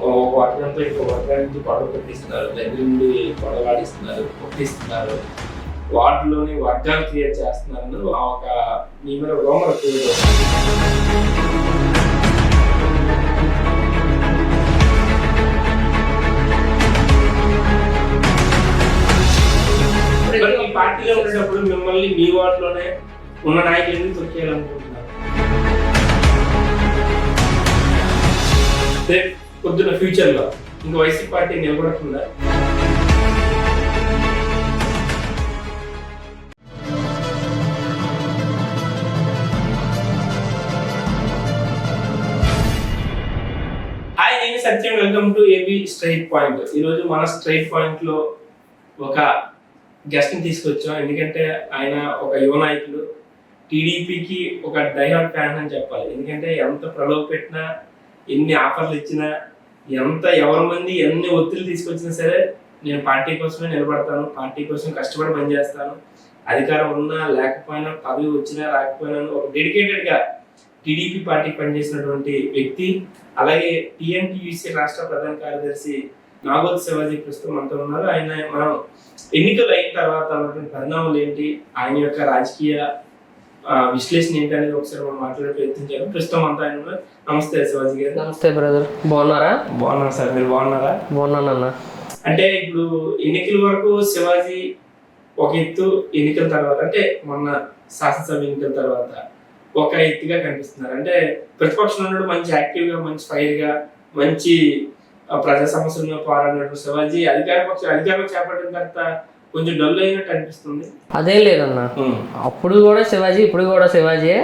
ఒక వర్గంతో ఇంకో వర్గానికి పడవ గొడవ పెట్టిస్తున్నారు దగ్గర నుండి గొడవలాడిస్తున్నారు కొట్టిస్తున్నారు. వాటిలోని వర్గాలు క్రియేట్ చేస్తున్నారు ఆ ఒక మీ మీద రోమర్ ఈ పార్టీలో ఉండేటప్పుడు మిమ్మల్ని మీ వార్డులోనే ఉన్న నాయకులని తొక్కేయాలనుకుంటున్నారు? పొద్దున్న ఫ్యూచర్లో. ఇంకా వైసీపీ పార్టీ నిలబడుతుందా? హాయ్ నేను Satyam. Welcome to AB straight point ఈరోజు మన స్ట్రైట్ పాయింట్లో ఒక గెస్ట్ని తీసుకొచ్చాం. ఎందుకంటే ఆయన ఒక యువ నాయకుడు. టీడీపీకి ఒక డైహార్డ్ ఫ్యాన్ అని చెప్పాలి. ఎందుకంటే ఎంత ప్రలోభ పెట్టినా ఎన్ని ఆఫర్లు ఇచ్చినా ఎంత ఎవరి మంది ఎన్ని ఒత్తిడి తీసుకొచ్చినా సరే నేను పార్టీ కోసమే నిలబడతాను పార్టీ కోసం కష్టపడి పనిచేస్తాను. అధికారం ఉన్నా లేకపోయినా పదవి వచ్చినా రాకపోయినా ఒక డెడికేటెడ్గా టీడీపీ పార్టీ పనిచేసినటువంటి వ్యక్తి అలాగే టీఎన్టీయూసీ రాష్ట్ర ప్రధాన కార్యదర్శి నాగోద్ శివాజీ ప్రస్తుతం మనతో ఉన్నారు. ఆయన మనం ఎన్నికలు అయిన తర్వాత ఉన్నటువంటి పరిణామాలు ఏంటి? ఆయన యొక్క రాజకీయ విశ్లేషణ ఏంటి అనేది ఒకసారి మనం మాట్లాడే ప్రయత్నం చేయాలి ప్రస్తుతం అంతా ఆయన. నమస్తే శివాజీ గారు. నమస్తే బ్రదర్. బాగున్నారా? బాగున్నాను సార్. మీరు బాగున్నారా? బాగున్నానన్న అంటే ఇప్పుడు ఎన్నికల వరకు శివాజీ ఒక ఎత్తు ఎన్నికల తర్వాత అంటే మొన్న శాసనసభ ఎన్నికల తర్వాత ఒక ఎత్తుగా కనిపిస్తున్నారు. అంటే ప్రతిపక్షంలో ఉన్నాడు మంచి యాక్టివ్గా మంచి ఫైర్గా మంచి ప్రజా సమస్యల మీద పోరాడినట్టు శివాజీ అధికార పక్ష అధికారం చేపట్టిన తర్వాత కొంచెం డల్ అయినట్టు అనిపిస్తుంది. అదే లేదన్న. అప్పుడు కూడా శివాజీ ఇప్పుడు కూడా శివాజీయే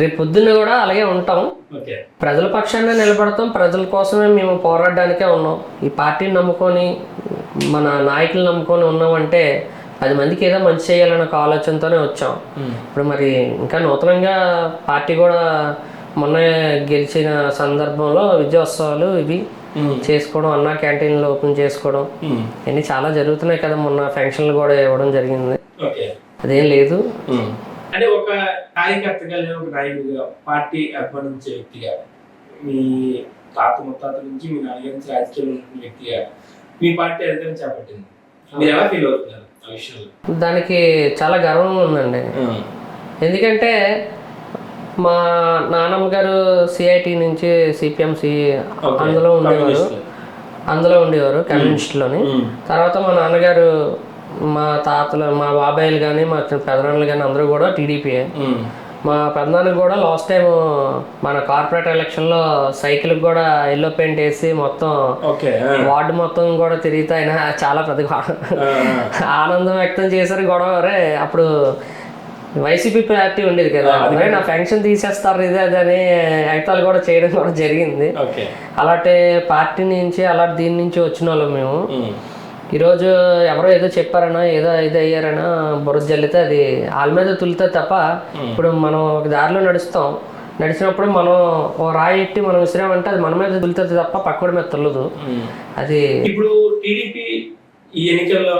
రేపు పొద్దున్న కూడా అలాగే ఉంటాం. ప్రజల పక్షాన నిలబడతాం. ప్రజల కోసమే మేము పోరాడడానికే ఉన్నాం. ఈ పార్టీని నమ్ముకొని మన నాయకులు నమ్ముకొని ఉన్నామంటే పది మందికి ఏదో మంచి చేయాలన్న ఒక ఆలోచనతోనే వచ్చాం. ఇప్పుడు మరి ఇంకా నూతనంగా పార్టీ కూడా మొన్న గెలిచిన సందర్భంలో విజయోత్సవాలు ఇవి. చేసుకోవడం అన్నా క్యాంటీన్లు ఓపెన్ చేసుకోవడం ఇవన్నీ చాలా జరుగుతున్నాయి కదా మొన్న ఫంక్షన్లు కూడా ఇవ్వడం జరిగింది. అదేం లేదు. అంటే ఒక కార్యకర్తగా లేదా ఒక నాయకుడిగా పార్టీ అభిమానించే వ్యక్తిగా మీ తాత ముత్తాత నుంచి మీ నాన్నగారి నుంచి రాజకీయంలో ఉన్న వ్యక్తిగా మీ పార్టీ అధికారం చేపట్టింది. మీరు ఎలా ఫీల్ అవుతున్నారు ఆ విషయంలో? దానికి చాలా గర్వం ఉందండి. ఎందుకంటే మా నాన్నమ్మ గారు సిఐటి నుంచి సిపిఎంసి. అందులో ఉండేవారు. అందులో ఉండేవారు కమ్యూనిస్టులోని తర్వాత మా నాన్నగారు మా తాతలు మా బాబాయిలు కానీ మా పెదనాన్నలు కానీ అందరూ కూడా టీడీపీ మా పెద్దనాన్న కూడా లాస్ట్ టైం మన కార్పొరేట్ ఎలక్షన్లో సైకిల్కి కూడా ఎల్లో పెయింట్ వేసి మొత్తం వార్డు మొత్తం కూడా తిరిగితే ఆయన చాలా పెద్ద. ఆనందం వ్యక్తం చేశారు గొడవ. అప్పుడు వైసీపీ పార్టీ ఉండేది కదా. నా పెన్షన్ తీసేస్తారు ఇది అది అని ఎగతాలు కూడా చేయడం కూడా జరిగింది. ఓకే. అలాంటి పార్టీ నుంచి అలాంటి దీని నుంచి వచ్చిన వాళ్ళం మేము. ఈరోజు ఎవరో ఏదో చెప్పారనో ఏదో ఇది అయ్యారనో బురద జల్లితే అది వాళ్ళ మీద తులితే తప్ప ఇప్పుడు మనం ఒక దారిలో నడుస్తాం. నడిచినప్పుడు మనం ఓ రాయి ఎట్టి మనం విసిరామంటే అది మన మీద తులుతుంది తప్ప పక్కడి మీద తుల్లదు. అది ఇప్పుడు టీడీపీ ఈ ఎన్నికల్లో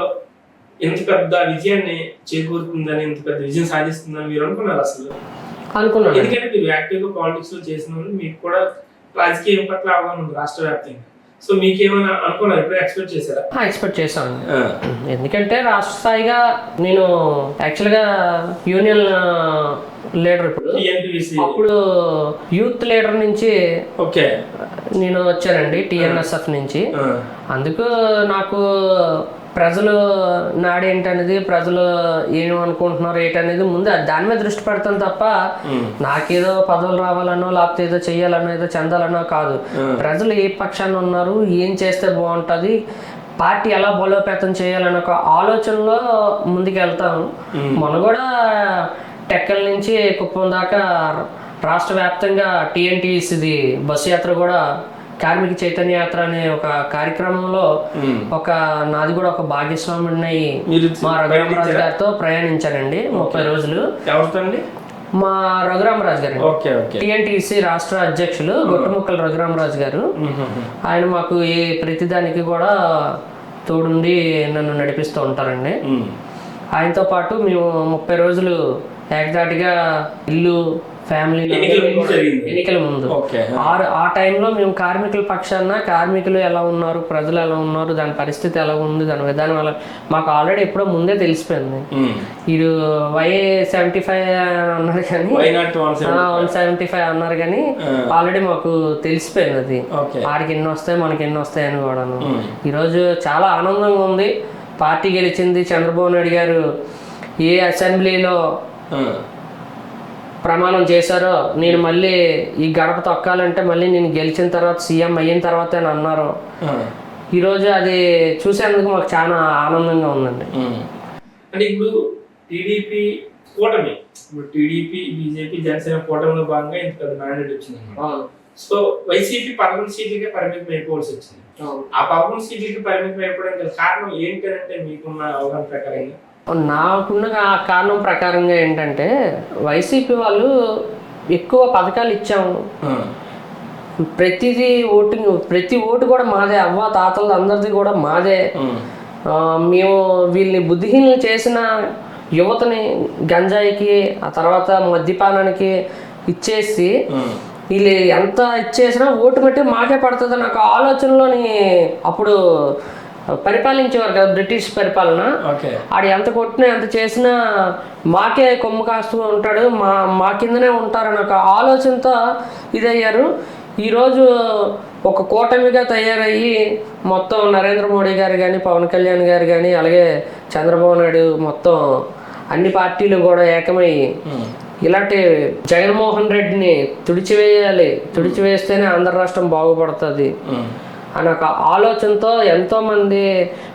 ఇంత పెద్ద విజయాన్ని చేకూరుతుందని ఇంత పెద్ద విజయం సాధిస్తుందని మీరు అనుకున్నారు అసలు? అనుకున్నాను. ఎందుకంటే మీరు యాక్టివ్గా పాలిటిక్స్లో చేసిన మీకు కూడా రాజకీయం పట్ల అవగాహన ఉంది రాష్ట్ర వ్యాప్తంగా. సో మీకు ఏమైనా అనుకున్నారు? ఎప్పుడు ఎక్స్పెక్ట్ చేశారా? ఎక్స్పెక్ట్ చేశాను. ఎందుకంటే రాష్ట్ర స్థాయిగా నేను యాక్చువల్గా యూనియన్ లీడర్ ఇప్పుడు. అప్పుడు యూత్ లీడర్ నుంచి ఓకే. నేను వచ్చానండి టిఎన్ఎస్ఎఫ్ నుంచి. అందుకు నాకు ప్రజలు నాడేంటనేది ప్రజలు ఏమనుకుంటున్నారు ఏంటనేది ముందు దాని మీద దృష్టి పెడతాను తప్ప నాకేదో పదవులు రావాలనో లేకపోతే ఏదో చెయ్యాలనో ఏదో చెందాలనో కాదు. ప్రజలు ఏ పక్షాన ఉన్నారు ఏం చేస్తే బాగుంటుంది పార్టీ ఎలా బలోపేతం చేయాలన్న ఒక ఆలోచనలో ముందుకు వెళ్తాను మొన్న కూడా టెక్కల నుంచి కుప్పం దాకా రాష్ట్ర వ్యాప్తంగా టీఎన్టీసీది బస్సు యాత్ర కూడా కార్మిక చైతన్య యాత్ర అనే ఒక కార్యక్రమంలో ఒక నాది కూడా ఒక భాగ్యస్వామి మా రఘురామరాజు గారితో ప్రయాణించానండి ముప్పై రోజులు. మా రఘురామరాజు గారు ఓకే ఓకే. టిఎన్టీసీ రాష్ట్ర అధ్యక్షులు గొట్టుముక్కల రఘురామరాజు గారు. ఆయన మాకు ఏ ప్రతిదానికి కూడా తోడుండి నన్ను నడిపిస్తూ ఉంటారండి. ఆయనతో పాటు మేము ముప్పై రోజులు ఏకదాటిగా ఇల్లు ఫ్యామిలీ ఎన్నికల ముందు ఆరు ఆ టైంలో మేము కార్మికుల పక్షాన కార్మికులు ఎలా ఉన్నారు ప్రజలు ఎలా ఉన్నారు దాని పరిస్థితి ఎలా ఉంది దాని విధానం ఎలా మాకు ఆల్రెడీ ఎప్పుడో ముందే తెలిసిపోయింది. ఇది వై సెవెంటీ ఫైవ్ అన్నారు కానీ వన్ సెవెంటీ ఫైవ్. అన్నారు కానీ ఆల్రెడీ మాకు తెలిసిపోయింది అది. ఆడికి ఎన్ని వస్తాయి మనకి ఎన్ని వస్తాయి అని కూడాను ఈరోజు చాలా ఆనందంగా ఉంది. పార్టీ గెలిచింది. చంద్రబాబు నాయుడు గారు ఏ అసెంబ్లీలో ప్రమాణం చేశారో నేను మళ్ళీ ఈ గడప తొక్కాలంటే మళ్ళీ నేను గెలిచిన తర్వాత సీఎం అయిన తర్వాత అని అన్నారు. ఈరోజు అది చూసేందుకు మాకు చాలా ఆనందంగా ఉందండి. అంటే ఇప్పుడు టీడీపీ కూటమి ఇప్పుడు టీడీపీ బీజేపీ జనసేన కూటమిలో భాగంగా ఇంత పెద్ద మ్యాండేట్ వచ్చింది. సో వైసీపీ పదకొండు సీట్లకే పరిమితం అయిపోవాల్సి వచ్చింది. ఆ పదకొండు సీట్లకి పరిమితం అయిపోవడానికి కారణం ఏంటంటే మీకున్న అవగాహన ప్రకారంగా నాకున్న కారణం ప్రకారంగా ఏంటంటే వైసీపీ వాళ్ళు ఎక్కువ పథకాలు ఇచ్చాము. ప్రతిదీ ఓటింగ్ ప్రతి ఓటు కూడా మాదే. అవ్వ తాతలు అందరిది కూడా మాదే. మేము వీళ్ళని బుద్ధిహీనులు చేసిన యువతని గంజాయికి ఆ తర్వాత మద్యపానానికి ఇచ్చేసి వీళ్ళు ఎంత ఇచ్చేసినా ఓటు బట్టి మాకే పడుతుంది నాకు ఆలోచనలోని అప్పుడు పరిపాలించేవారు కదా బ్రిటిష్ పరిపాలన. ఓకే. ఆడు ఎంత కొట్టినా ఎంత చేసినా మాకే కొమ్ము కాస్తూ ఉంటాడు. మా మా కిందనే ఉంటారని ఒక ఆలోచనతో ఇదయ్యారు. ఈరోజు ఒక కూటమిగా తయారయ్యి మొత్తం నరేంద్ర మోడీ గారు కానీ పవన్ కళ్యాణ్ గారు కానీ అలాగే చంద్రబాబు నాయుడు మొత్తం అన్ని పార్టీలు కూడా ఏకమై ఇలాంటి జగన్మోహన్ రెడ్డిని తుడిచివేయాలి. తుడిచివేస్తేనే ఆంధ్ర రాష్ట్రం బాగుపడుతుంది. అని ఒక ఆలోచనతో ఎంతోమంది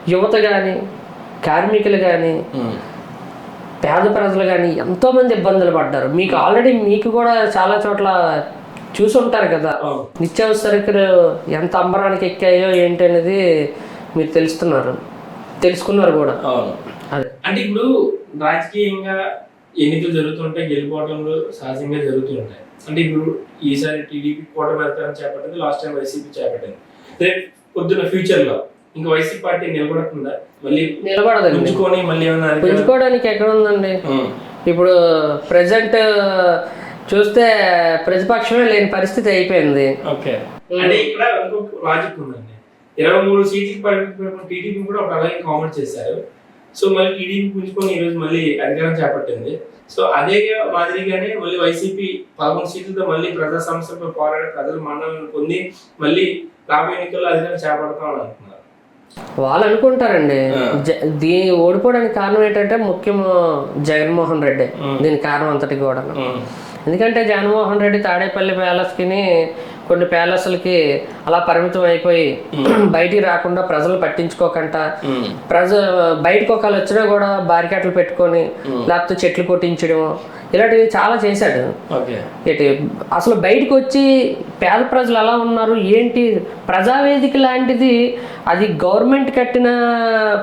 యువత కానీ కార్మికులు కానీ పేద ప్రజలు కానీ ఎంతోమంది ఇబ్బందులు పడ్డారు. మీకు ఆల్రెడీ మీకు కూడా చాలా చోట్ల చూసుంటారు కదా. నిత్యావసర సరుకులు ఎంత అంబరానికి ఎక్కాయో ఏంటి అనేది మీరు తెలుస్తున్నారు. తెలుసుకున్నారు కూడా. అదే. అంటే ఇప్పుడు రాజకీయంగా ఎన్నికలు జరుగుతుంటాయి గెలుపోవడంలో సహజంగా జరుగుతుంటాయి అంటే ఇప్పుడు ఈసారి టీడీపీ కూడా వెళ్తారని చేపట్టింది లాస్ట్ టైం వైసీపీ చేపట్టింది. రేపు పొద్దున్న ఫ్యూచర్లో. ఇంకా వైసీపీ పార్టీ నిలబడుతుందా మళ్ళీ నిలబడదండి. ఉంచుకొని మళ్ళీ ఏమైనా అధికారం- పెంచుకోవడానికి ఎక్కడ ఉందండి ఇప్పుడు ప్రజెంట్ చూస్తే ప్రతిపక్షమే లేని పరిస్థితి అయిపోయింది. ఓకే. అంటే ఇక్కడ ఇంకొక లాజిక్ ఉందండి. ఇరవై మూడు సీట్లకు పరిమితం టీడీపీ కూడా ఒక అలాగే కామెంట్ చేశారు. సో మళ్ళీ టీడీపీ పుంజుకొని ఈ రోజు మళ్ళీ అధికారం చేపట్టింది. సో అదే మాదిరిగానే మళ్ళీ వైసీపీ పదకొండు సీట్లతో మళ్ళీ ప్రజా సమస్యలపై పోరాడి ప్రజల మన్నలను పొంది మళ్ళీ రాబోయే ఎన్నికల్లో అధికారం చేపడతామని అంటున్నారు. వాళ్ళు అనుకుంటారండి. జ- దీ ఓడిపోవడానికి కారణం ఏంటంటే ముఖ్యం జగన్మోహన్ రెడ్డి. దీనికి కారణం అంతటి కూడా ఎందుకంటే జగన్మోహన్ రెడ్డి తాడేపల్లి ప్యాలెస్కి కొన్ని ప్యాలెస్లకి అలా పరిమితం అయిపోయి బయటికి రాకుండా ప్రజలు పట్టించుకోకుండా ప్రజ బయటకు ఒకళ్ళు వచ్చినా కూడా బారికేట్లు పెట్టుకొని లేకపోతే చెట్లు కొట్టించడం ఇలాంటివి చాలా చేశాడు. ఓకే. ఏంటి అసలు బయటకు వచ్చి పేద ప్రజలు ఎలా ఉన్నారు? ఏంటి? ప్రజావేదిక లాంటిది అది గవర్నమెంట్ కట్టిన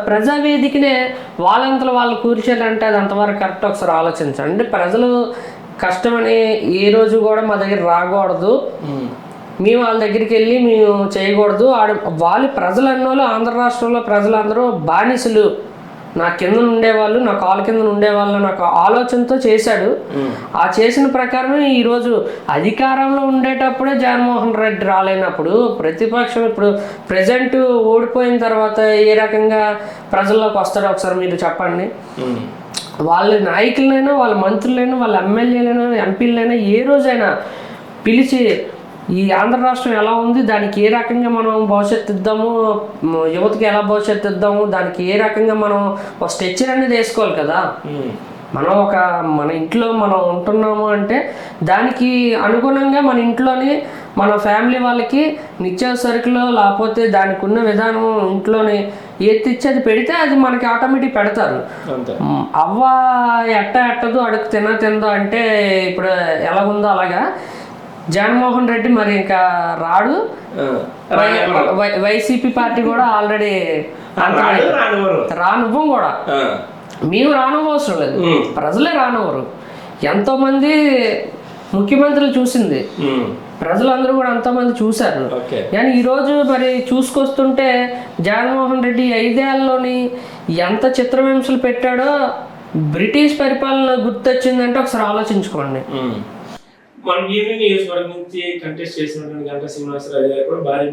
ప్రజావేదికనే వాళ్ళంతలో వాళ్ళు కూర్చోాలంటే అది అంతవరకు కరెక్ట్ ఒకసారి ఆలోచించండి. అంటే ప్రజలు కష్టమని ఏ రోజు కూడా మా దగ్గర రాకూడదు. మేము వాళ్ళ దగ్గరికి వెళ్ళి మేము చేయకూడదు. ఆడ వాళ్ళు ప్రజలు అన్నోళ్ళు ఆంధ్ర రాష్ట్రంలో ప్రజలందరూ బానిసలు. నా కింద ఉండేవాళ్ళు నా కాలు కింద ఉండేవాళ్ళు నాకు ఆలోచనతో చేశాడు. ఆ చేసిన ప్రకారమే ఈరోజు అధికారంలో ఉండేటప్పుడే జగన్మోహన్ రెడ్డి రాలేనప్పుడు ప్రతిపక్షం ఇప్పుడు ప్రజెంట్ ఓడిపోయిన తర్వాత ఏ రకంగా ప్రజల్లోకి వస్తాడో ఒకసారి మీరు చెప్పండి. వాళ్ళ నాయకులైనా వాళ్ళ మంత్రులైనా వాళ్ళ ఎమ్మెల్యేలైనా ఎంపీలైనా ఏ రోజైనా పిలిచి ఈ ఆంధ్ర రాష్ట్రం ఎలా ఉంది? దానికి ఏ రకంగా మనం భవిష్యత్తు ఇద్దాము? యువతకి ఎలా భవిష్యత్తు ఇద్దాము? దానికి ఏ రకంగా మనం ఒక స్ట్రెచ్చర్ అనేది వేసుకోవాలి కదా? మనం ఒక మన ఇంట్లో మనం ఉంటున్నాము అంటే దానికి అనుగుణంగా మన ఇంట్లోని మన ఫ్యామిలీ వాళ్ళకి నిత్యావసర సరుకులు లేకపోతే దానికి ఉన్న విధానం ఇంట్లోని ఏది తెచ్చి అది పెడితే అది మనకి ఆటోమేటిక్ పెడతారు. అవ్వ ఎట్ట ఎట్టదు అడుగు తిన తిందో అంటే ఇప్పుడు ఎలా ఉందో అలాగా. జగన్మోహన్ రెడ్డి మరి ఇంకా రాడు. వైసీపీ పార్టీ కూడా ఆల్రెడీ రానువ్వం కూడా. మేము రానవసరం లేదు. ప్రజలే రానవరు ఎంతోమంది ముఖ్యమంత్రులు చూసింది. ప్రజలందరూ కూడా ఎంతోమంది చూశారు. ఓకే. కానీ ఈరోజు మరి చూసుకొస్తుంటే జగన్మోహన్ రెడ్డి ఐదేళ్ళలోని ఎంత చిత్రహింసలు పెట్టాడో బ్రిటిష్ పరిపాలన గుర్తొచ్చిందంటే ఒకసారి ఆలోచించుకోండి. మన భీమిలి నియోజకవర్గం నుంచి కంటెస్ట్ చేసినటువంటి గంట శ్రీనివాసరావు గారు కూడా భారీ